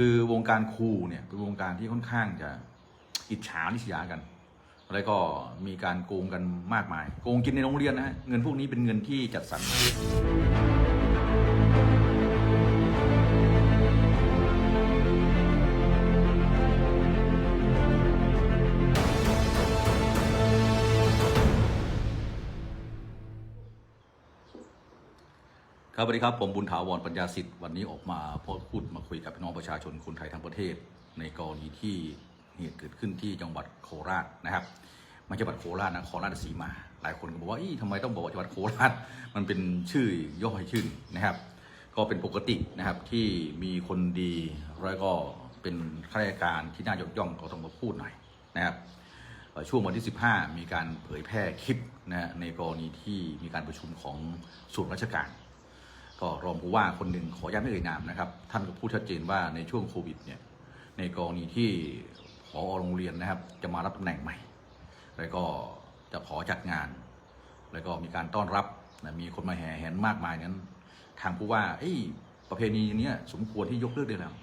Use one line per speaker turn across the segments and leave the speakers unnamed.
คือวงการครูเนี่ยเป็นวงการที่ค่อนข้างจะอิจฉานิสยากัน แล้วก็มีการโกงกันมากมาย โกงกินในโรงเรียนนะฮะเงินพวกนี้เป็นเงินที่จัดสรร ครับสวัสดีครับ ผมบุญถาวรปัญญาสิทธิ์วันนี้ออกมาพูดพูดมาคุยกับพี่น้องประชาชนคนไทยทั้งประเทศ ในกรณีที่เหตุเกิดขึ้นที่จังหวัดโคราชนะครับไม่ใช่จังหวัดโคราชนะโคราชสีมา หลายคนก็บอกว่าอีทำไมต้องบอกว่าจังหวัดโคราชมันเป็นชื่อย่อยชื่อนะครับ ก็เป็นปกตินะครับที่มีคนดีแล้วก็เป็นข้าราชการที่น่ายกย่องก็ต้องมาพูดหน่อยนะครับช่วงวันที่ 15 มีการเผยแพร่คลิปนะในกรณีที่มีการประชุมของส่วนราชการ ก็รองผู้ว่าคนหนึ่งขออนุญาตไม่เอ่ยนามนะครับ ท่านก็พูดชัดเจนว่าในช่วงโควิดเนี่ยในกรณีที่ผอโรงเรียนนะครับ จะมารับตำแหน่งใหม่ แล้วก็จะขอจัดงาน แล้วก็มีการต้อนรับนะมีคนมาแห่แหนมากมายนั้น ทางผู้ว่าเอ้ประเพณีเนี้ยสมควรที่ยกเลิกได้แล้ว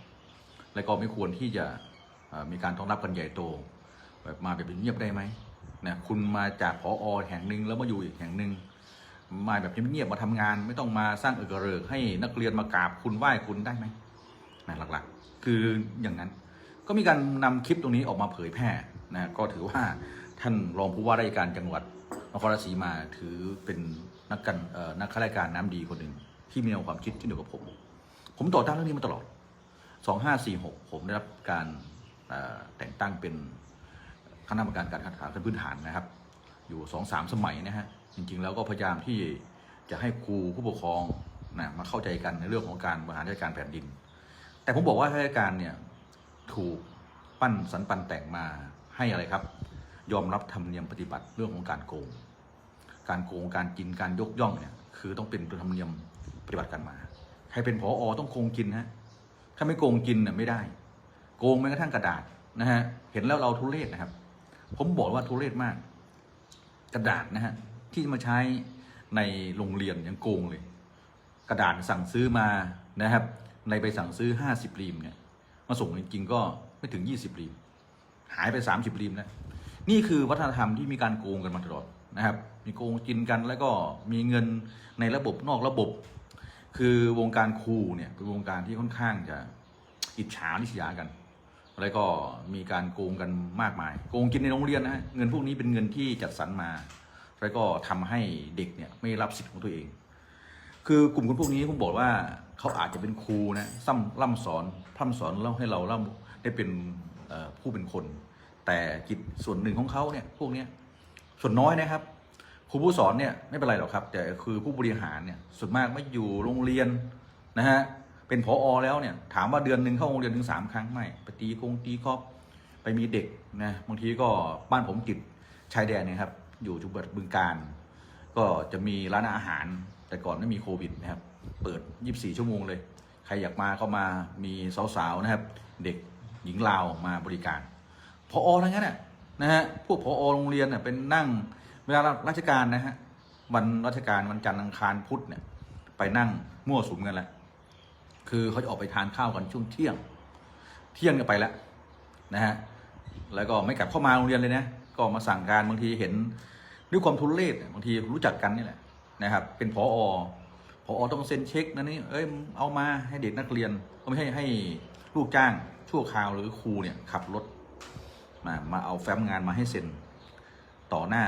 แล้วก็ไม่ควรที่จะมีการต้อนรับกันใหญ่โตแบบมาแบบเงียบได้ไหมนะคุณมาจากพออแห่งหนึ่งแล้วมาอยู่อีกแห่งหนึ่ง มาแบบเงียบๆมาทำงาน ไม่ต้องมาสร้างเอกเริกให้นักเรียนมากราบคุณไหว้คุณได้ไหมนะหลักๆ คืออย่างนั้น ก็มีการนำคลิปตรงนี้ออกมาเผยแพร่นะก็ถือว่าท่านรองผู้ว่าราชการจังหวัดนครราชสีมาถือเป็นนักการนักข้าราชการน้ำดีคนหนึ่งที่มีความคิดที่เดียวกับผม ผมต่อต้านเรื่องนี้มาตลอด 2546 ผมได้รับการแต่งตั้งเป็นคณะกรรมการการศึกษาขั้นพื้นฐานนะครับ อยู่สองสามสมัยนะฮะ จริง ๆ แล้วก็พยายามที่จะให้ครูผู้ปกครองนะมาเข้าใจกันในเรื่องของการบริหารราชการแผ่นดิน แต่ผมบอกว่าข้าราชการเนี่ยถูกปั้นสรรปันแต่งมาให้อะไรครับ ยอมรับธรรมเนียมปฏิบัติเรื่องของการโกง การโกงการกินการยกย่องเนี่ยคือต้องเป็นธรรมเนียมปฏิบัติกันมา ใครเป็นผออต้องโกงกินฮะถ้าไม่โกงกินเนี่ยไม่ได้ โกงแม้กระทั่งกระดาษนะฮะเห็นแล้วเราทุเรศนะครับ ผมบอกว่าทุเรศมาก กระดาษนะฮะ ที่มาใช้ในโรงเรียนยังโกงเลย กระดาษสั่งซื้อมานะครับ ในไปสั่งซื้อ 50รีมเนี่ยมาส่งจริงๆก็ไม่ถึง 20รีมหายไป 30รีมแล้วนี่คือวัฒนธรรมที่มีการโกงกันมาตลอดนะครับ มีโกงกินกันแล้วก็มีเงินในระบบนอกระบบ คือวงการครูเนี่ยเป็นวงการที่ค่อนข้างจะอิจฉาริษยากัน แล้วก็มีการโกงกันมากมาย โกงกินในโรงเรียนนะฮะเงินพวกนี้เป็นเงินที่จัดสรรมา แล้วก็ทำให้เด็กเนี่ยไม่รับสิทธิ์ของตัวเอง คือกลุ่มคนพวกนี้ผมบอกว่าเขาอาจจะเป็นครูนะซ้ำล่ำสอนพร่ำสอนเล่าให้เราเล่าได้เป็นผู้เป็นคน แต่จิตส่วนหนึ่งของเขาเนี่ยพวกนี้ส่วนน้อยนะครับครูผู้สอนเนี่ยไม่เป็นไรหรอกครับ แต่คือผู้บริหารเนี่ยส่วนมากไม่อยู่โรงเรียนนะฮะเป็นผออแล้วเนี่ยถามว่าเดือนหนึ่งเข้าโรงเรียนถึงสามครั้งไม่ไปตีคงตีครอบไปมีเด็กนะบางทีก็บ้านผมติดชายแดนเนี่ยครับ อยู่จังหวัดบึงการ ก็จะมีร้านอาหาร แต่ก่อนไม่มีโควิดนะครับ เปิด 24 ชั่วโมงเลย ใครอยากมาก็มามีสาวๆนะครับ เด็กหญิงลาวมาบริการพออทั้งนั้นน่ะนะฮะพวกพอโรงเรียนเน่ะเป็นนั่งเวลาราชการนะฮะวันราชการวันจันทร์อังคารพุธเนี่ยไปนั่งมั่วสุมกันแล้วคือเขาจะออกไปทานข้าวกันช่วงเที่ยง เที่ยงก็ไปแล้วนะฮะแล้วก็ไม่กลับเข้ามาโรงเรียนเลยนะก็มาสั่งการบางทีเห็น ด้วยความทุเรศบางทีรู้จักกันนี่แหละนะครับ เป็นพออพออต้องเซ็นเช็คนะนี่เอ้ยเอามาให้เด็กนักเรียนก็ไม่ให้ให้ลูกจ้างชั่วคราวหรือครูเนี่ยขับรถมามาเอาแฟ้มงานมาให้เซ็นต่อหน้า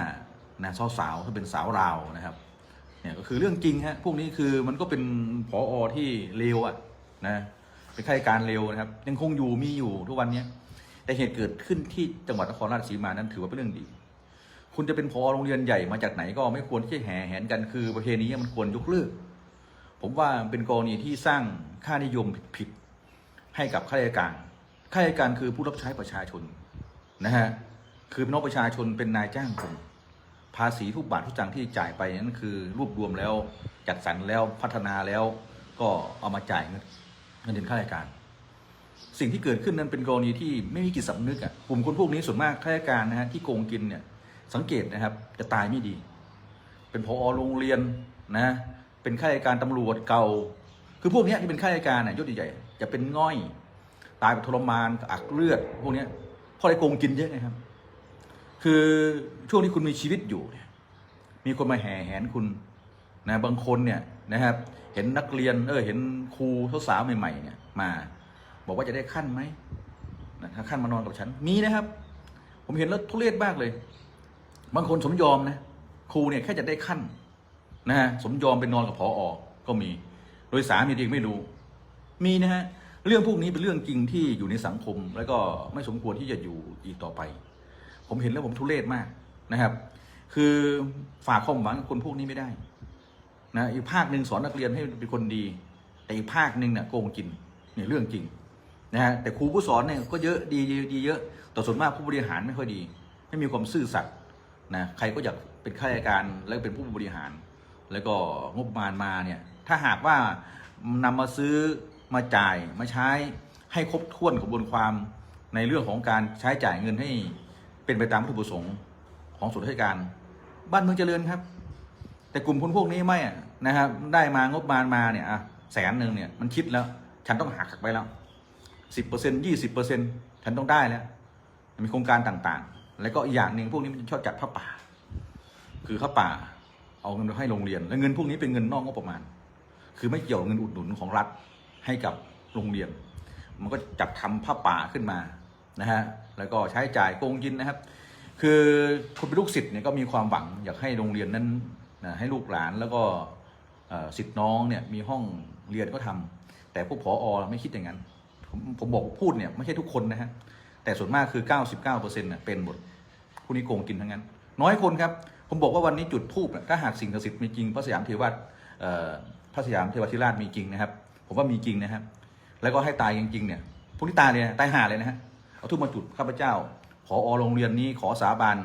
นะสาวสาวๆถ้าเป็นสาวราวนะครับเนี่ยก็คือเรื่องจริงฮะพวกนี้คือมันก็เป็นผออที่เลวอะนะเป็นข้าราชการเลวนะครับ ยังคงอยู่มีอยู่ทุกวันเนี้ยแต่เหตุเกิดขึ้นที่จังหวัดนครราชสีมานั้นถือว่าเป็นเรื่องดี คุณจะเป็นพอโรงเรียนใหญ่มาจากไหนก็ไม่ควรที่จะแห่แหนกันคือประเพณีนี้มันควรยกเลิกผมว่าเป็นกรณีที่สร้างค่านิยมผิดๆให้กับข้าราชการข้าราชการคือผู้รับใช้ประชาชนนะฮะคือพี่น้องประชาชนเป็นนายจ้างผมภาษีทุกบาททุกสตางที่จ่ายไปนั้นคือรวบรวมแล้วจัดสรรแล้วพัฒนาแล้วก็เอามาจ่ายเงินเงินเดือนข้าราชการ สิ่งที่เกิดขึ้นนั้นเป็นกรณีที่ไม่มีจิตสำนึกอะกลุ่มคนพวกนี้ส่วนมากข้าราชการนะฮะที่โกงกินเนี่ย สังเกตนะครับ จะตายไม่ดี เป็นพอโรงเรียนนะ เป็นข้าราชการตำรวจเก่า คือพวกนี้ที่เป็นข้าราชการน่ะยศใหญ่ๆจะเป็นง่อย ตายแบบทรมานอักเลือด พวกนี้เพราะอะไรโกงกินเยอะไงครับ คือช่วงที่คุณมีชีวิตอยู่เนี่ยมีคนมาแห่แหนคุณนะบางคนเนี่ยนะครับ เห็นนักเรียนเออเห็นครูสาวใหม่ๆเนี่ยมา บอกว่าจะได้ขั้นไหมนะถ้าขั้นมานอนกับฉันมีนะครับ ผมเห็นแล้วทุเรศมากเลย บางคนสมยอมนะครูเนี่ยแค่จะได้ขั้นนะฮะสมยอมไปนอนกับพออก็มี โดยสามีเองไม่รู้มีนะฮะเรื่องพวกนี้เป็นเรื่องจริงที่อยู่ในสังคม แล้วก็ไม่สมควรที่จะอยู่อีกต่อไป ผมเห็นแล้วผมทุเรศมากนะครับ คือฝากความหวังคนพวกนี้ไม่ได้นะอีกภาคหนึ่งสอนนักเรียนให้เป็นคนดี แต่อีกภาคหนึ่งเนี่ยโกงกินเนี่ยเรื่องจริงนะฮะแต่ครูผู้สอนเนี่ยก็เยอะดีดีเยอะแต่ส่วนมากผู้บริหารไม่ค่อยดี ไม่มีความซื่อสัตย์ นะใครก็อยากเป็นข้าราชการแล้วเป็นผู้บริหาร แล้วก็งบประมาณมาเนี่ยถ้าหากว่านำมาซื้อมาจ่ายมาใช้ให้ครบถ้วนกระบวนความในเรื่องของการใช้จ่ายเงินให้เป็นไปตามวัตถุประสงค์ของส่วนราชการ บ้านเมืองเจริญครับ แต่กลุ่มคนพวกนี้ไม่อะนะครับ ได้มางบประมาณมาเนี่ยแสนหนึ่งเนี่ยมันคิดแล้ว ฉันต้องหักไปแล้วสิบเปอร์เซ็นยี่สิบเปอร์เซ็นฉันต้องได้แล้ว มีโครงการต่างๆ แล้วก็อีกอย่างหนึ่งพวกนี้มันชอบจัดผ้าป่า คือผ้าป่า เอาเงินไปให้โรงเรียน แล้วเงินพวกนี้เป็นเงินนอกงบประมาณ คือไม่เกี่ยวเงินอุดหนุนของรัฐให้กับโรงเรียน มันก็จัดทำผ้าป่าขึ้นมานะฮะแล้วก็ใช้จ่ายโกงกินนะครับ คือคนเป็นลูกศิษย์เนี่ยก็มีความหวังอยากให้โรงเรียนนั้นนะให้ลูกหลานแล้วก็เอ่อศิษย์น้องเนี่ยมีห้องเรียนก็ทำแต่พวกผออไม่คิดอย่างนั้น ผมผมบอกพูดเนี่ยไม่ใช่ทุกคนนะฮะ แต่ส่วนมากคือ 99%เปอร์เซ็นต์เป็นหมดผู้นี้โกงกินทั้งนั้น น้อยคนครับ ผมบอกว่าวันนี้จุดทูบถ้าหากสิ่งศักดิ์สิทธิ์มีจริงพระสยามเทวราชเอ่อพระสยามเทวทิราชมีจริงนะครับ ผมว่ามีจริงนะครับ แล้วก็ให้ตายจริงๆเนี่ยพวกนี้ตายเลยนะตายหาเลยนะฮะเอาทูบมาจุดข้าพเจ้า ขออโรงเรียนนี้ขอสาบาน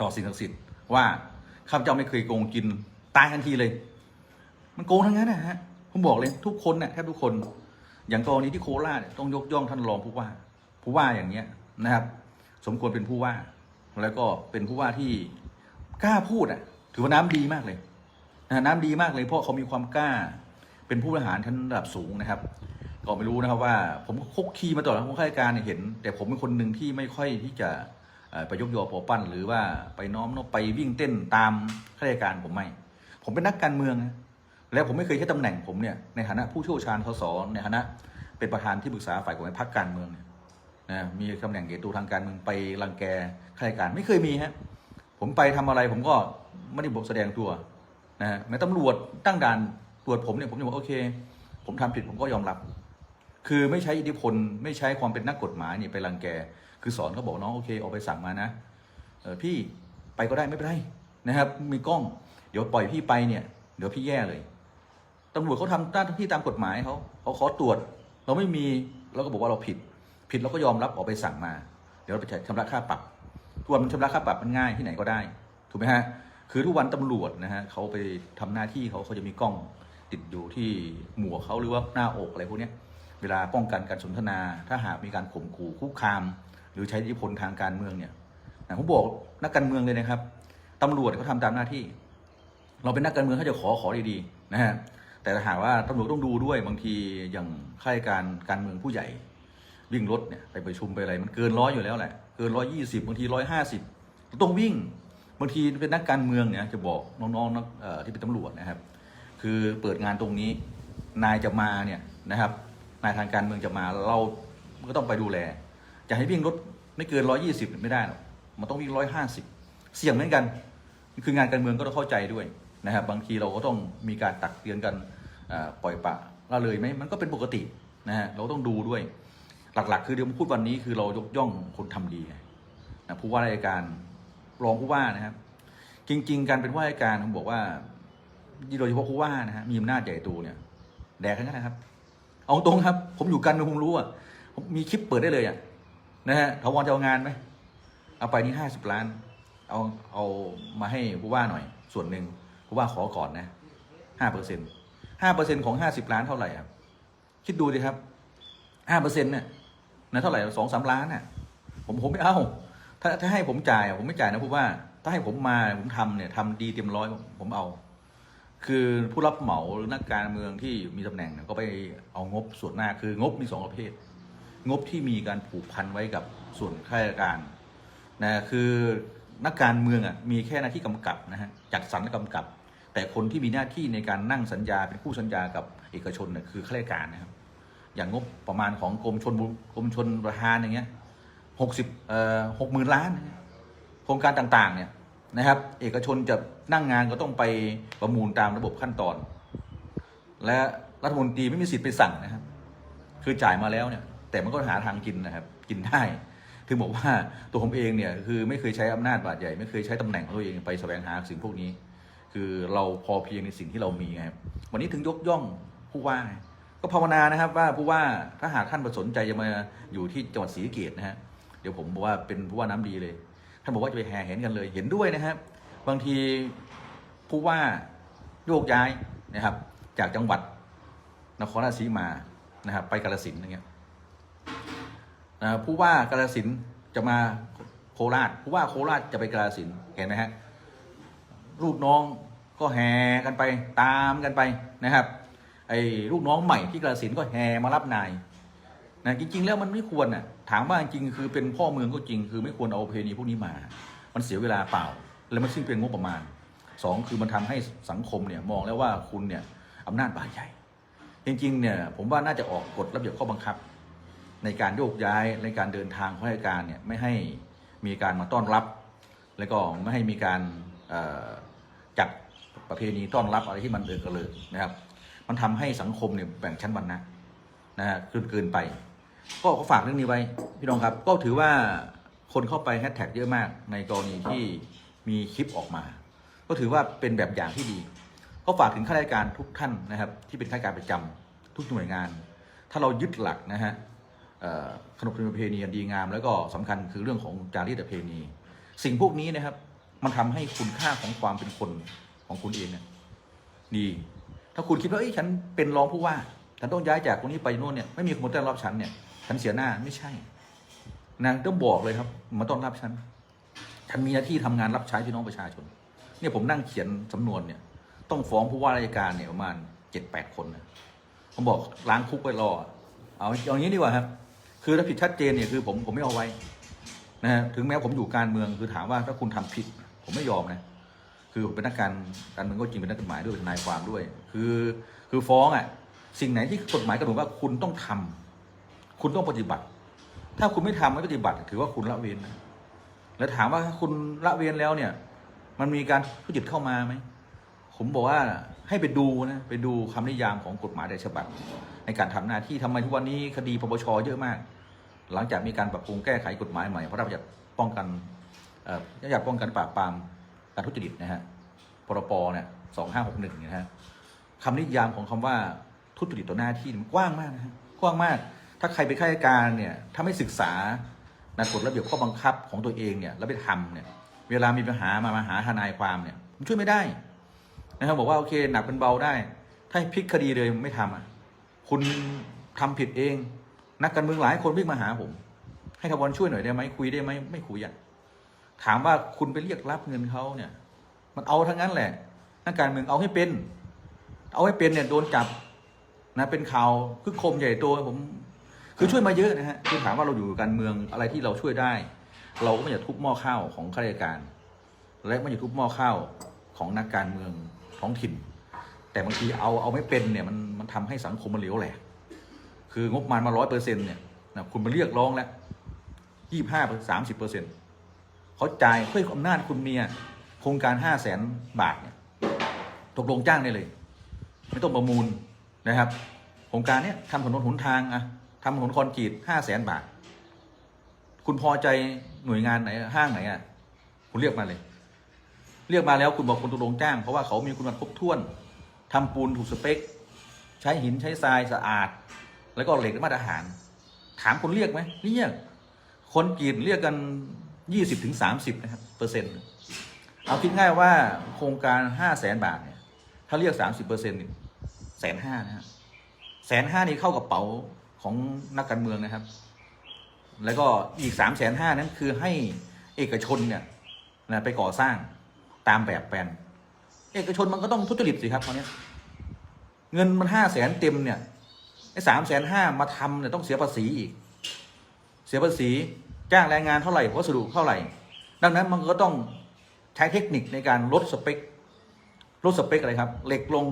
ต่อสิ่งศักดิ์สิทธิ์ว่าข้าพเจ้าไม่เคยโกงกินตายทันทีเลย มันโกงทั้งนั้นนะฮะผมบอกเลยทุกคนเนี่ยแทบทุกคน อย่างกรณีที่โคราชต้องยกย่องท่านรองผู้ว่า ผู้ว่าอย่างเงี้ยนะครับ สมควรเป็นผู้ว่า แล้วก็เป็นผู้ว่าที่กล้าพูดอะ ถือว่าน้ำดีมากเลยนะน้ำดีมากเลยเพราะเขามีความกล้า เป็นผู้บริหารชั้นระดับสูงนะครับ ก็ไม่รู้นะครับว่า ผมคุกคีมาตลอดผมข้าราชการเห็น แต่ผมเป็นคนหนึ่งที่ไม่ค่อยที่จะไปยกยอปอปั้น หรือว่าไปน้อมนบไปวิ่งเต้นตามข้าราชการผมไม่ ผมเป็นนักการเมืองแล้วผมไม่เคยใช้ตำแหน่งผมเนี่ยในฐานะผู้เชี่ยวชาญสสในฐานะเป็นประธานที่ปรึกษาฝ่ายกฎหมายพรรคการเมืองเนี่ย นะมีตำแหน่งเกตูทางการเมืองไปรังแกข้าราชการไม่เคยมีฮะผมไปทำอะไรผมก็ไม่ได้บอกแสดงตัวนะฮะแม้ตำรวจตั้งด่านตรวจผมเนี่ยผมจะบอกโอเค ผมทำผิดผมก็ยอมรับ คือไม่ใช้อิทธิพลไม่ใช้ความเป็นนักกฎหมายเนี่ยไปรังแก คือสอนเขาบอกน้องโอเคออกไปสั่งมานะเออพี่ไปก็ได้ไม่เป็นไรนะครับ มีกล้อง เดี๋ยวปล่อยพี่ไปเนี่ย เดี๋ยวพี่แย่เลยตำรวจเขาทำหน้าที่ตามกฎหมายเขาเขาขอตรวจ เราไม่มีเราก็บอกว่าเราผิด ผิดเราก็ยอมรับออกไปสั่งมา เดี๋ยวเราไปชำระค่าปรับทุกวันมันชำระค่าปรับมันง่ายที่ไหนก็ได้ถูกไหมฮะคือทุกวันตำรวจนะฮะเขาไปทำหน้าที่เขาเขาจะมีกล้องติดอยู่ที่หมวกเขาหรือว่าหน้าอกอะไรพวกนี้เวลาป้องกันการสนทนา ถ้าหากมีการข่มขู่คุกคาม หรือใช้อิทธิพลทางการเมืองเนี่ยนะผมบอกนักการเมืองเลยนะครับตำรวจเขาทำตามหน้าที่ เราเป็นนักการเมืองเขาจะขอขอดีๆนะฮะแต่ถ้าหากว่าตำรวจต้องดูด้วยบางทีอย่างข้าราชการการเมืองผู้ใหญ่ วิ่งรถเนี่ยไปประชุมไปอะไรมันเกินร้อยอยู่แล้วแหละเกินร้อยยี่สิบบางทีร้อยห้าสิบต้องวิ่งบางทีเป็นนักการเมืองเนี่ยจะบอกน้องๆนักที่เป็นตำรวจนะครับ คือเปิดงานตรงนี้นายจะมาเนี่ยนะครับ นายทางการเมืองจะมาเราก็ต้องไปดูแล จะให้วิ่งรถไม่เกินร้อยี่สิบไม่ได้หรอกมันต้องวิ่งร้อยห้าสิบเสี่ยงเหมือนกันคืองานการเมืองก็ต้องเข้าใจด้วยนะครับ บางทีเราก็ต้องมีการตักเตือนกันปล่อยปะละเลยไหมมันก็เป็นปกตินะฮะเราต้องดูด้วย หลัก ๆ คือเดี๋ยวผมพูดวันนี้คือเรายกย่องคนทำดีนะผู้ว่าราชการรองผู้ว่านะครับ จริง ๆ การเป็นผู้ว่าราชการผมบอกว่าโดยเฉพาะผู้ว่านะฮะมีอำนาจใหญ่โตเนี่ยแดกทั้งนั้นะครับ เอาตรงครับ ผมอยู่กันผมรู้อะผมมีคลิปเปิดได้เลยอะนะฮะทวรจะเอางานไหมเอาไปนี่ห้าสิบล้าน เอาเอามาให้ผู้ว่าหน่อย ส่วนหนึ่งผู้ว่าขอก่อนนะห้าเปอร์เซ็นห้าเปอร์เซ็นของห้าสิบล้านเท่าไหร่ครับคิดดูดิครับห้าเปอร์เซ็นเนี่ย นะเท่าไหร่สองสามล้านน่ะผมผมไม่เอาถ้าถ้าให้ผมจ่ายผมไม่จ่ายนะผู้ว่า ถ้าให้ผมมาผมทำเนี่ยทำดีเต็มร้อยผมเอา คือผู้รับเหมาหรือนักการเมืองที่มีตำแหน่งเนี่ยก็ไปเอางบส่วนหน้าคืองบมีสองประเภท งบที่มีการผูกพันไว้กับส่วนข้าราชการนะคือนักการเมืองอะมีแค่หน้าที่กำกับนะฮะจัดสรรและกำกับ แต่คนที่มีหน้าที่ในการนั่งสัญญาเป็นคู่สัญญากับเอกชนเนี่ยคือข้าราชการนะครับ อย่างงบประมาณของกรมชนบุกรมชนประทานอย่างเงี้ยหกสิบเอ่อหกหมื่นล้าน โครงการต่างๆเนี่ยนะครับ เอกชนจะนั่งงานก็ต้องไปประมูลตามระบบขั้นตอน และรัฐมนตรีไม่มีสิทธิ์ไปสั่งนะครับ คือจ่ายมาแล้วเนี่ย แต่มันก็หาทางกินนะครับ กินได้ ถึงบอกว่าตัวผมเองเนี่ยคือไม่เคยใช้อำนาจบาดใหญ่ ไม่เคยใช้ตำแหน่งของตัวเองไปแสวงหาสิ่งพวกนี้ คือเราพอเพียงในสิ่งที่เรามีครับวันนี้ถึงยกย่องผู้ว่า ก็ภาวนานะครับว่าผู้ว่าถ้าหากท่านประสนใจจะมาอยู่ที่จังหวัดศรีสะเกษนะฮะเดี๋ยวผมบอกว่าเป็นผู้ว่าน้ำดีเลย ท่านบอกว่าจะไปแห่เห็นกันเลยเห็นด้วยนะครับบางทีผู้ว่าโยกย้ายนะครับ จากจังหวัดนครราชสีมานะครับไปกาฬสินธุ์อย่างเงี้ยนะผู้ว่ากาฬสินธุ์จะมาโคราชผู้ว่าโคราชจะไปกาฬสินธุ์เห็นไหมฮะลูกน้องก็แห่กันไปตามกันไปนะครับ ไอ้ลูกน้องใหม่ที่กาฬสินก็แห่มารับนายนะจริง ๆ แล้วมันไม่ควรน่ะถามว่าจริงคือเป็นพ่อเมืองก็จริง คือไม่ควรเอาประเพณีพวกนี้มา มันเสียเวลาเปล่า แล้วมันซึ่งเป็นงบประมาณสองคือมันทำให้สังคมเนี่ยมองแล้วว่าคุณเนี่ยอำนาจบาดใหญ่ จริงๆเนี่ยผมว่าน่าจะออกกฎระเบียบข้อบังคับ ในการโยกย้ายในการเดินทางของราชการเนี่ยไม่ให้มีการมาต้อนรับ แล้วก็ไม่ให้มีการจัดประเพณีต้อนรับอะไรที่มันเดินกระเลิกนะครับ มันทำให้สังคมเนี่ยแบ่งชั้นวรรณะนะฮะเกินเกินไป ก็ฝากเรื่องนี้ไว้ พี่น้องครับก็ถือว่าคนเข้าไปแฮชแท็กเยอะมากในกรณีที่มีคลิปออกมา ก็ถือว่าเป็นแบบอย่างที่ดี ก็ฝากถึงข้าราชการทุกท่านนะครับ ที่เป็นข้าราชการประจำทุกหน่วยงาน ถ้าเรายึดหลักนะฮะขนบธรรมเนียมประเพณีอันดีงาม แล้วก็สำคัญคือเรื่องของจารีตประเพณี สิ่งพวกนี้นะครับ มันทำให้คุณค่าของความเป็นคนของคุณเองเนี่ยดี ถ้าคุณคิดว่าเอ้ยฉันเป็นรองผู้ว่าฉันต้องย้ายจากตรงนี้ไปโน่นเนี่ยไม่มีคนมาต้อนรับฉันเนี่ยฉันเสียหน้าไม่ใช่ นางต้องบอกเลยครับมาต้อนรับฉันฉันมีหน้าที่ทำงานรับใช้พี่น้องประชาชน เนี่ยผมนั่งเขียนสำนวนเนี่ย ต้องฟ้องผู้ว่าราชการเนี่ยประมาณเจ็ดแปดคนนะผมบอกล้างคุกไว้รอเอาเอาอย่างนี้ดีกว่าครับ คือถ้าผิดชัดเจนเนี่ยคือผมผมไม่เอาไว้นะฮะถึงแม้ผมอยู่การเมืองคือถามว่าถ้าคุณทำผิด ผมไม่ยอมนะ คือผมเป็นนักการการเมืองก็จริงเป็นนักกฎหมายด้วยเป็นนายความด้วย คือคือฟ้องอะสิ่งไหนที่กฎหมายกำหนดว่าคุณต้องทำคุณต้องปฏิบัติ ถ้าคุณไม่ทำไม่ปฏิบัติ ถือว่าคุณละเว้นนะแล้วถามว่าคุณละเว้นแล้วเนี่ย มันมีการทุจริตเข้ามาไหมผมบอกว่าให้ไปดูนะไปดูคำนิยามของกฎหมายในฉบับในการทำหน้าที่ทำไมทุกวันนี้คดีปปชเยอะมาก หลังจากมีการปรับปรุงแก้ไขกฎหมายใหม่พระราชบัญญัติป้องกันเอ่อพราชบัญญัติป้องกันปราบปราม การทุจริตนะฮะพรปเนี่ยสองห้าหกหนึ่งนะฮะคำนิยามของคำว่าทุจริตต่อหน้าที่มันกว้างมากนะฮะกว้างมาก ถ้าใครเป็นข้าราชการเนี่ยถ้าไม่ศึกษานะกฎระเบียบข้อบังคับของตัวเองเนี่ยแล้วไปทำเนี่ยเวลามีปัญหามามาหาทนายความเนี่ยผมช่วยไม่ได้นะครับบอกว่าโอเคหนักเป็นเบาได้ ถ้าพลิกคดีเลยไม่ทำอะคุณทำผิดเอง นักการเมืองหลายคนวิ่งมาหาผม ให้ทวันช่วยหน่อยได้ไหมคุยได้ไหมไม่คุยอะ ถามว่าคุณไปเรียกรับเงินเขาเนี่ย มันเอาทั้งนั้นแหละนักการเมืองเอาให้เป็น เอาให้เป็นเนี่ยโดนจับนะเป็นข่าวคือคมใหญ่โตผม คือช่วยมาเยอะนะฮะคือถามว่าเราอยู่การเมืองอะไรที่เราช่วยได้ เราก็ไม่อยากทุบหม้อข้าวของข้าราชการ และไม่อยากทุบหม้อข้าวของนักการเมืองท้องถิ่น แต่บางทีเอาเอาไม่เป็นเนี่ยมันมันทำให้สังคมมันเหลวแหลกคืองบประมาณมาร้อยเปอร์เซ็นเนี่ยนะคุณมาเรียกร้องแล้วยี่ห้าสามสิบเปอร์เซ็นต์ เขาจ่ายเพื่ออำนาจคุณเมียโครงการห้าแสนบาทเนี่ยตกลงจ้างได้เลย ไม่ต้องประมูลนะครับ โครงการเนี้ยทำถนนหนทางอะทำถนนคอนกรีตห้าแสนบาท คุณพอใจหน่วยงานไหนห้างไหนอะคุณเรียกมาเลย เรียกมาแล้วคุณบอกคุณตกลงจ้าง เพราะว่าเขามีคุณสมบัติครบถ้วนทำปูนถูกสเปค ใช้หินใช้ทรายสะอาด แล้วก็เหล็กมาตรฐาน ถามคนเรียกไหมเรียกคนกรีดเรียกกัน ยี่สิบถึงสามสิบนะครับเปอร์เซ็นต์เอาคิดง่ายว่าโครงการห้าแสนบาทเนี่ย ถ้าเรียกสามสิบเปอร์เซ็นต์แสนห้านะฮะแสนห้านี่เข้ากระเป๋าของนักการเมืองนะครับ แล้วก็อีกสามแสนห้านั้นคือให้เอกชนเนี่ยนะไปก่อสร้างตามแบบแปลนเอกชนมันก็ต้องทุจริตสิครับตอนนี้เงินมันห้าแสนเต็มเนี่ยไอ้สามแสนห้ามาทำเนี่ยต้องเสียภาษีอีก เสียภาษี จ้างแรงงานเท่าไหร่วัสดุเท่าไหร่ ดังนั้นมันก็ต้องใช้เทคนิคในการลดสเปคลดสเปคอะไรครับ เหล็กลง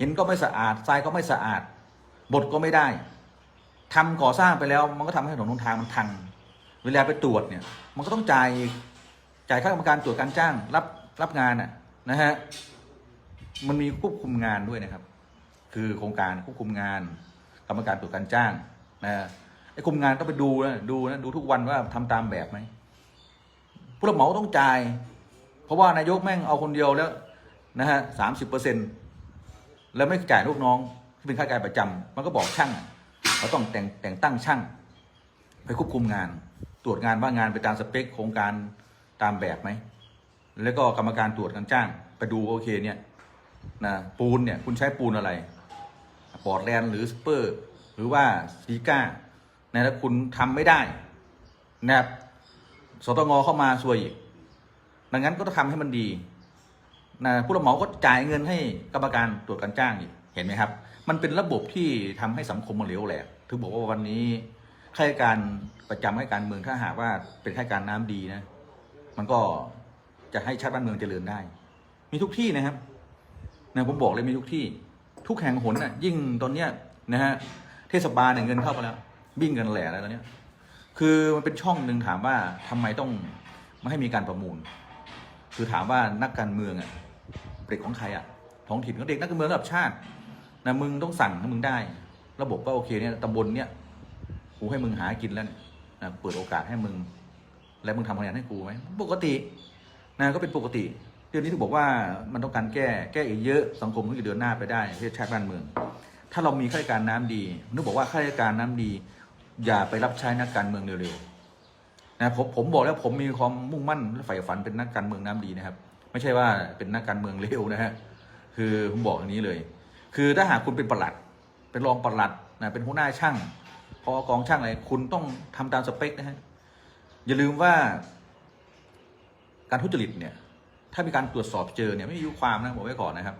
หินก็ไม่สะอาดทรายก็ไม่สะอาด บดก็ไม่ได้ทำก่อสร้างไปแล้ว มันก็ทำให้ถนนหนทางมันทังเวลาไปตรวจเนี่ย มันก็ต้องจ่ายจ่ายค่ากรรมการตรวจการจ้างรับรับงานน่ะนะฮะมันมีควบคุมงานด้วยนะครับ คือโครงการควบคุมงาน กรรมการตรวจการจ้างนะฮะ ไอ้คุมงานต้องไปดูนะดูนะดูทุกวันว่าทำตามแบบไหมผู้รับเหมาต้องจ่าย เพราะว่านายกแม่งเอาคนเดียวแล้วนะฮะสามสิบเปอร์เซ็นแล้วไม่จ่ายลูกน้องที่เป็นข้าราชการประจำมันก็บอกช่างเราต้องแต่งแต่งตั้งช่าง ไปควบคุมงาน ตรวจงานว่างานไปตามสเปคโครงการตามแบบไหมแล้วก็กรรมการตรวจการจ้าง ไปดูโอเคเนี่ยนะปูนเนี่ยคุณใช้ปูนอะไร ปอร์ตแลนด์หรือสเปอร์ หรือว่าซีก้า นะถ้าคุณทำไม่ได้นะครับสตงเข้ามาซวยอีกดังนั้นก็ต้องทำให้มันดีนะผู้รับเหมาก็จ่ายเงินให้กรรมการตรวจการจ้างอีกเห็นไหมครับ มันเป็นระบบที่ทำให้สังคมมันเหลวแหลกถึงบอกว่าวันนี้ข้าราชการประจำให้การเมืองถ้าหากว่าเป็นข้าราชการน้ำดีนะ มันก็จะให้ชาติบ้านเมืองเจริญได้ มีทุกที่นะครับนะผมบอกเลยมีทุกที่ ทุกแห่งหนน่ะยิ่งตอนเนี้ยนะฮะเทศบาลเนี่ยเงินเข้ามาแล้ว วิ่งกันแหล่แล้วตอนเนี้ยคือมันเป็นช่องหนึ่งถามว่าทำไมต้องไม่ให้มีการประมูล คือถามว่านักการเมืองอะเด็กของใครอะท้องถิ่นของเด็กนักการเมืองระดับชาตินะมึงต้องสั่งให้มึงได้ ระบบก็โอเคเนี่ยตำบลเนี่ยกูให้มึงหากินแล้วเนี่ยนะเปิดโอกาสให้มึง แล้วมึงทำคะแนนให้กูไหมปกตินะก็เป็นปกติเรื่องนี้ถึงบอกว่ามันต้องการแก้แก้อีกเยอะสังคมถึงจะเดินหน้าไปได้ประเทศชาติบ้านเมือง ถ้าเรามีข้าราชการน้ำดีนึกบอกว่าข้าราชการน้ำดี อย่าไปรับใช้นักการเมืองเร็วๆนะผมผมบอกแล้วผมมีความมุ่งมั่นและใฝ่ฝันเป็นนักการเมืองน้ำดีนะครับ ไม่ใช่ว่าเป็นนักการเมืองเร็วนะฮะคือผมบอกอย่างนี้เลย คือถ้าหากคุณเป็นประหลัด เป็นรองประหลัดนะเป็นหัวหน้าช่างพอกองช่างอะไรคุณต้องทำตามสเปคนะฮะอย่าลืมว่า การทุจริตเนี่ย ถ้ามีการตรวจสอบเจอเนี่ยไม่มีอายุความนะบอกไว้ก่อนนะครับ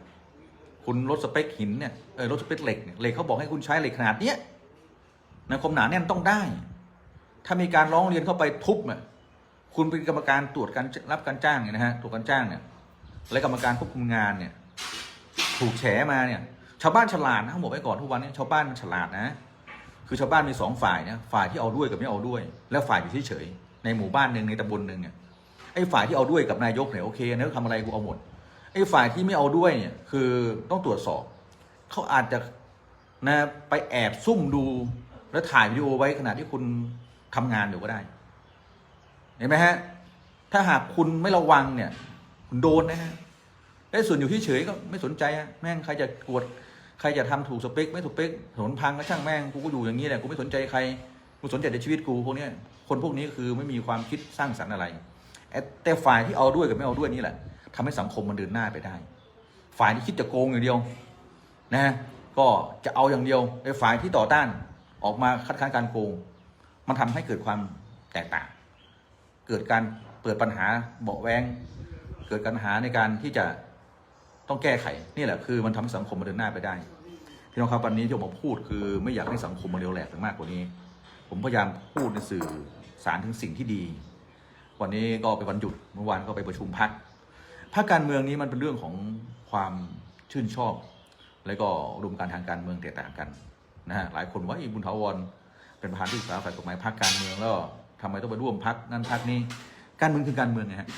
คุณลดสเปคหินเนี่ยเออลดสเปคเหล็กเนี่ยเหล็กเขาบอกให้คุณใช้เหล็กขนาดเนี้ย นะความหนาแน่นต้องได้ ถ้ามีการร้องเรียนเข้าไปทุบเนี่ยคุณเป็นกรรมการตรวจการรับการจ้างเนี่ยนะฮะตรวจการจ้างเนี่ยและกรรมการควบคุมงานเนี่ย ถูกแฉมาเนี่ย ชาวบ้านฉลาดนะผมบอกไว้ก่อนทุกวันนี้ชาวบ้านมันฉลาดนะ คือชาวบ้านมีสองฝ่ายนะฝ่ายที่เอาด้วยกับไม่เอาด้วย แล้วฝ่ายอยู่เฉยๆในหมู่บ้านหนึ่งในตำบลหนึ่งเนี่ยไอ้ฝ่ายที่เอาด้วยกับนายกเนี่ยโอเคนายทำอะไรกูเอาหมดไอ้ฝ่ายที่ไม่เอาด้วยเนี่ยคือต้องตรวจสอบ เขาอาจจะนะไปแอบซุ่มดู แล้วถ่ายวิดีโอไว้ขณะที่คุณทำงานอยู่ก็ได้ เห็นไหมฮะ ถ้าหากคุณไม่ระวังเนี่ย คุณโดนนะฮะไอ้ส่วนอยู่เฉยก็ไม่สนใจอะแม่งใครจะกวด ใครจะทำถูกสเปคไม่ถูกสเปคถนนพังก็ช่างแม่งกูก็อยู่อย่างนี้แหละกูไม่สนใจใครกูสนใจแต่ชีวิตกูพวกเนี้ยคนพวกนี้คือไม่มีความคิดสร้างสรรค์อะไรไอแต่ฝ่ายที่เอาด้วยกับไม่เอาด้วยนี่แหละทำให้สังคมมันเดินหน้าไปได้ ฝ่ายที่คิดจะโกงอย่างเดียว นะ ก็จะเอาอย่างเดียวไอ้ฝ่ายที่ต่อต้าน ออกมาคัดค้านการโกง มันทำให้เกิดความแตกต่าง เกิดการเปิดปัญหาเบาแวงเกิดปัญหาในการที่จะต้องแก้ไขนี่แหละคือมันทำให้สังคมมันเดินหน้าไปได้พี่น้องครับวันนี้ที่ผมมาพูดคือไม่อยากให้สังคมมันเร็วแหลกไปมากกว่านี้ ผมพยายามพูดในสื่อสารถึงสิ่งที่ดี วันนี้ก็เป็นวันหยุดเมื่อวานก็ไปประชุมพักพักการเมืองนี้มันเป็นเรื่องของความชื่นชอบ แล้วก็อุดมการทางการเมืองแตกต่างกัน นะฮะหลายคนว่าอีบุญถาวรเป็นประธานที่ปรึกษาฝ่ายกฎหมายพักการเมืองแล้วทำไมต้องไปร่วมพักนั่นพักนี้การเมืองคือการเมืองไงฮะ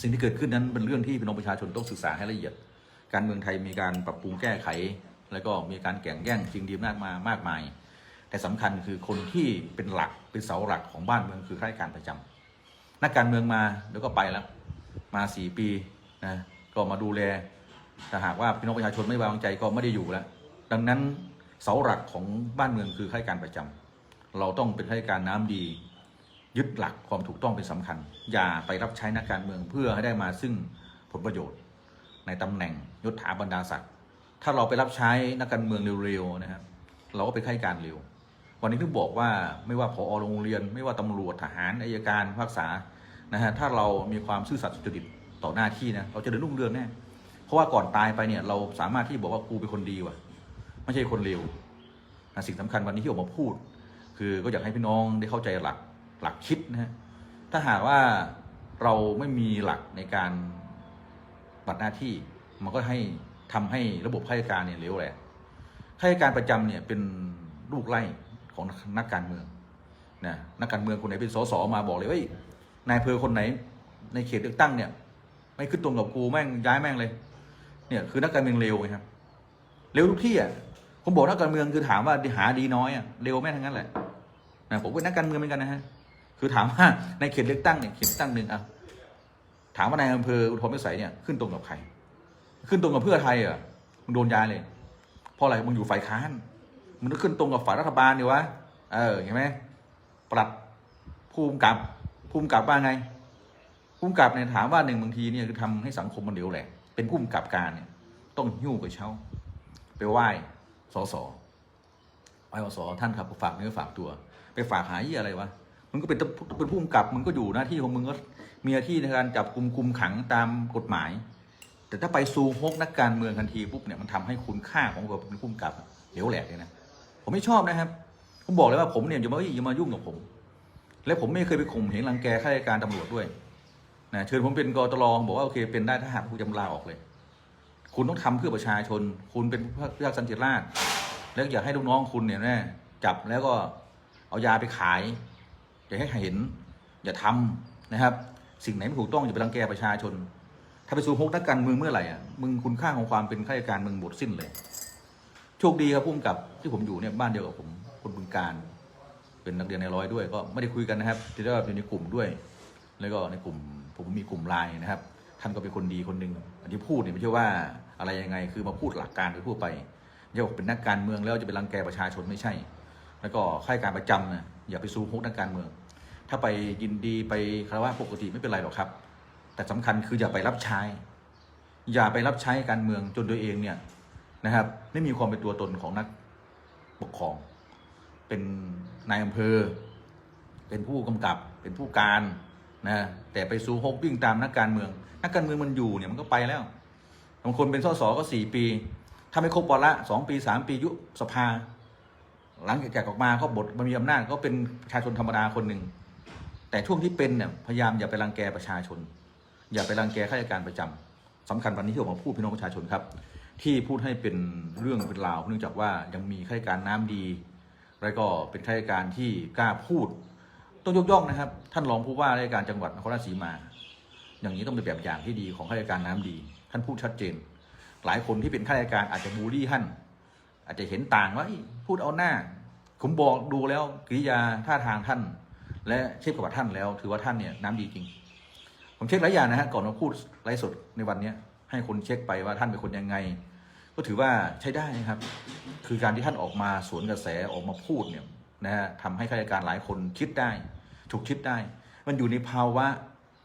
สิ่งที่เกิดขึ้นนั้นเป็นเรื่องที่พี่น้องประชาชนต้องศึกษาให้ละเอียด การเมืองไทยมีการปรับปรุงแก้ไข แล้วก็มีการแข่งแย่งชิงดีมากมามากมาย แต่สำคัญคือคนที่เป็นหลักเป็นเสาหลักของบ้านเมืองคือข้าราชการประจำนักการเมืองมาแล้วก็ไปแล้ว มาสี่ปีนะก็มาดูแลถ้าหากว่าพี่น้องประชาชนไม่ไว้วางใจก็ไม่ได้อยู่แล้วดังนั้น เสาหลักของบ้านเมืองคือข้าราชการประจำเราต้องเป็นข้าราชการน้ำดี ยึดหลักความถูกต้องเป็นสำคัญ อย่าไปรับใช้นักการเมืองเพื่อให้ได้มาซึ่งผลประโยชน์ ในตำแหน่งยศถาบรรดาศักดิ์ถ้าเราไปรับใช้นักการเมืองเร็วๆนะครับเราก็เป็นข้าราชการเร็ว วันนี้ถึงบอกว่าไม่ว่าผอโรงเรียน ไม่ว่าตำรวจทหารอายการภาคษานะฮะถ้าเรามีความซื่อสัตย์สุจริตต่อหน้าที่นะเราจะเดินรุ่งเรืองแน่เพราะว่าก่อนตายไปเนี่ยเราสามารถที่บอกว่ากูเป็นคนดีว่ะ ไม่ใช่คนเลวนะสิ่งสำคัญวันนี้ที่ออกมาพูด คือก็อยากให้พี่น้องได้เข้าใจหลักหลักคิดนะฮะถ้าหากว่าเราไม่มีหลักในการปฏิบัติหน้าที่มันก็ให้ทำให้ระบบข้าราชการเนี่ยเลวแหละข้าราชการประจำเนี่ยเป็นลูกไล่ของนักการเมืองนะนักการเมืองคนไหนเป็นสสมาบอกเลยว่านายเพอคนไหน ในเขตเลือกตั้งเนี่ย ไม่ขึ้นตรงกับกูแม่งย้ายแม่งเลย เนี่ยคือนักการเมืองเร็วไงครับเร็วทุกที่อะ ผมบอกนักการเมืองคือถามว่าหาดีน้อยอะเร็วแม่ทั้งนั้นแหละนะผมเป็นนักการเมืองเหมือนกันนะฮะคือถามว่าในเขตเลือกตั้งเนี่ยเขตเลือกตั้งหนึ่งอะถามว่านายอำเภออุทมพิสัยเนี่ยขึ้นตรงกับใคร ขึ้นตรงกับเพื่อไทยอะมึงโดนย้ายเลยเพราะอะไรมึงอยู่ฝ่ายค้านมึงต้องขึ้นตรงกับฝ่ายรัฐบาลดีวะเออเห็นไหมปรับภูมิกับภูมิกับว่าไงภูมิกับเนี่ยถามว่าหนึ่งบางทีเนี่ยคือทำให้สังคมมันเดียวแหละเป็นภูมิกับการเนี่ยต้องหิ้วกับเช้า ไปไหว้ สอสอไหว้สอสอท่านครับฝากเนื้อฝากตัว ไปฝากหายี่อะไรวะมึงก็เป็นเป็นผู้กำกับมึงก็อยู่หน้าที่ของมึงก็มีหน้าที่ในการจับกลุ่มคุมขังตามกฎหมาย แต่ถ้าไปซูฮกนักการเมืองทันทีปุ๊บเนี่ยมันทำให้คุณค่าของควาเป็นผู้กำกับเหลวแหลกเลยนะผมไม่ชอบนะครับ ผมบอกเลยว่าผมเนี่ยอย่ามาอย่ามายุ่งกับผม และผมไม่เคยไปข่มเหงรังแกข้าราชการตำรวจด้วยนะเชิญผมเป็นกตรบอกว่าโอเคเป็นได้ถ้าหากคุณจะลาออกเลย คุณต้องทำเพื่อประชาชน คุณเป็นพระเจ้าสันติราช แล้วอย่าให้ลูกน้องคุณเนี่ยแน่จับแล้วก็เอายาไปขาย อย่าให้เห็น อย่าทำนะครับ สิ่งไหนไม่ถูกต้องอย่าไปรังแกประชาชน ถ้าไปสู่ฮกนักการเมืองเมื่อไหร่อะมึงคุณค่าของความเป็นข้าราชการมึงหมดสิ้นเลย โชคดีครับพุ่มกับที่ผมอยู่เนี่ยบ้านเดียวกับผมคนบึงการ เป็นนักเรียนในร้อยด้วย ก็ไม่ได้คุยกันนะครับที่ได้ว่าอยู่ในกลุ่มด้วย แล้วก็ในกลุ่มผมมีกลุ่มไลน์นะครับ ท่านก็เป็นคนดีคนหนึ่งอันที่พูดเนี่ยไม่ใช่ว่าอะไรยังไงคือมาพูดหลักการไปพูดไปอย่าบอกเป็นนักการเมืองแล้วจะไปรังแกประชาชนไม่ใช่ แล้วก็ข้าราชการประจำนะอย่าไปซูฮกนักการเมือง ถ้าไปยินดีไปคารวะปกติไม่เป็นไรหรอกครับ แต่สำคัญคืออย่าไปรับใช้ อย่าไปรับใช้การเมืองจนตัวเองเนี่ยนะครับไม่มีความเป็นตัวตนของนักปกครอง เป็นนายอำเภอ เป็นผู้กำกับเป็นผู้การ นะแต่ไปซูฮกวิ่งตามนักการเมือง นักการเมืองมันอยู่เนี่ยมันก็ไปแล้วบางคนเป็นสสก็สี่ปี ถ้าไม่ครบวาระสองปีสามปียุสภา หลังจากออกมาก็บทมันมีอำนาจก็เป็นประชาชนธรรมดาคนหนึ่งแต่ช่วงที่เป็นเนี่ยพยายามอย่าไปรังแกประชาชน อย่าไปรังแกข้าราชการประจำสำคัญวันนี้ที่ออกมาพูดพี่น้องประชาชนครับ ที่พูดให้เป็นเรื่องเป็นราวเนื่องจากว่ายังมีข้าราชการน้ำดี แล้วก็เป็นข้าราชการที่กล้าพูด ต้องยกย่องนะครับ ท่านรองผู้ว่าราชการจังหวัดนครราชสีมา อย่างนี้ต้องเป็นแบบอย่างที่ดีของข้าราชการน้ำดี ท่านพูดชัดเจน หลายคนที่เป็นข้าราชการอาจจะบูลลี่ท่าน อาจจะเห็นต่างว่าพูดเอาหน้า ผมบอกดูแล้วกิริยาท่าทางท่าน และเทียบกับท่านแล้ว ถือว่าท่านเนี่ยน้ำดีจริง ผมเช็คหลายอย่างนะฮะก่อนมาพูดไลฟ์สดในวันเนี้ยให้คนเช็คไปว่าท่านเป็นคนยังไง ก็ถือว่าใช้ได้นะครับ คือการที่ท่านออกมาสวนกระแสออกมาพูดเนี่ย นะฮะทำให้ข้าราชการหลายคนคิดได้ ถูกคิดได้ มันอยู่ในภาวะ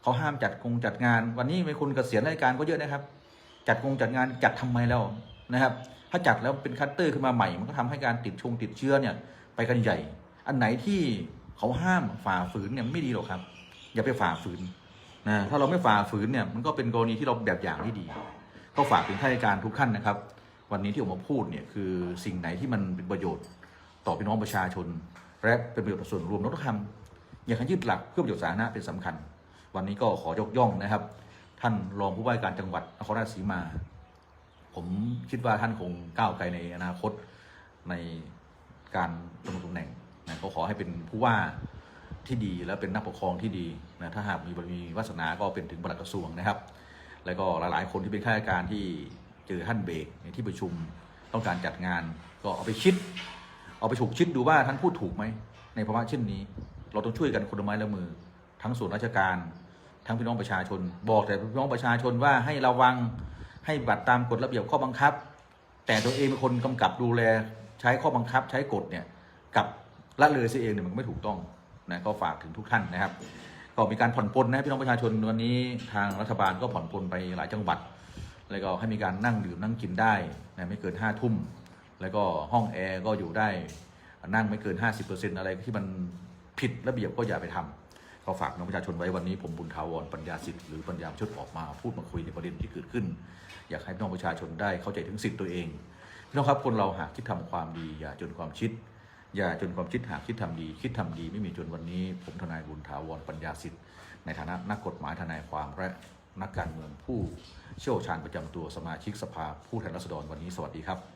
เขาห้ามจัดกงจัดงาน วันนี้มีคนเกษียณราชการก็เยอะนะครับ จัดกงจัดงานจัดทำไมแล้วนะครับ ถ้าจัดแล้วเป็นคัตเตอร์ขึ้นมาใหม่ มันก็ทำให้การติดชงติดเชื้อเนี่ยไปกันใหญ่ อันไหนที่เขาห้ามฝ่าฝืนเนี่ยไม่ดีหรอกครับ อย่าไปฝ่าฝืนนะถ้าเราไม่ฝ่าฝืนเนี่ยมันก็เป็นกรณีที่เราแบบอย่างที่ดี ก็ฝากถึงข้าราชการทุกท่านนะครับ วันนี้ที่ออกมาพูดเนี่ยคือสิ่งไหนที่มันเป็นประโยชน์ ต่อพี่น้องประชาชน และเป็นประโยชน์ต่อส่วนรวมเราต้องทำอย่างให้ยึดหลักเพื่อประโยชน์สาธารณะเป็นสำคัญ วันนี้ก็ขอยกย่องนะครับ ท่านรองผู้ว่าการจังหวัดนครราชสีมา ผมคิดว่าท่านคงก้าวไกลในอนาคตในการดำรงตำแหน่งนะก็ขอให้เป็นผู้ว่าที่ดีและเป็นนักปกครองที่ดีนะถ้าหากมีบารมีวาสนาก็เป็นถึงปลัดกระทรวงนะครับ แล้วก็หลายๆ คนที่เป็นข้าราชการที่เจอท่านเบรกในที่ประชุมต้องการจัดงานก็เอาไปคิด เอาไปถูกคิดดูว่าท่านพูดถูกไหมในภาวะเช่นนี้ เราต้องช่วยกันคนละไม้ละมือ ทั้งส่วนราชการ ทั้งพี่น้องประชาชน บอกแต่พี่น้องประชาชนว่าให้ระวังให้บัตรตามกฎระเบียบข้อบังคับ แต่ตัวเองเป็นคนกำกับดูแลใช้ข้อบังคับ ใช้กฎเนี่ยกับละเลยเสียเองเนี่ยมันก็ไม่ถูกต้องนะก็ฝากถึงทุกท่านนะครับ ก็มีการผ่อนปลนนะพี่น้องประชาชนวันนี้ทางรัฐบาลก็ผ่อนปลนไปหลายจังหวัด แล้วก็ให้มีการนั่งดื่มนั่งกินได้นะไม่เกินห้าทุ่ม แล้วก็ห้องแอร์ก็อยู่ได้นั่งไม่เกิน 50%อะไรที่มันผิดระเบียบก็อย่าไปทำก็ฝากน้องประชาชนไว้วันนี้ผมบุญทาวรปัญญาสิทธิ์หรือปัญญาชดออกมาพูดมาคุยในประเด็นที่เกิดขึ้น อยากให้น้องประชาชนได้เข้าใจถึงสิทธิ์ตัวเองพี่น้องครับคนเราหากคิดทำความดี อย่าจนความชิด อย่าจนความคิดหากคิดทำดี คิดทำดีไม่มีจนวันนี้ ผมทนายบุญถาวรปัญญาสิทธิ์ในฐานะนักกฎหมายทนายความและนักการเมืองผู้เชี่ยวชาญประจำตัวสมาชิกสภาผู้แทนราษฎรวันนี้สวัสดีครับ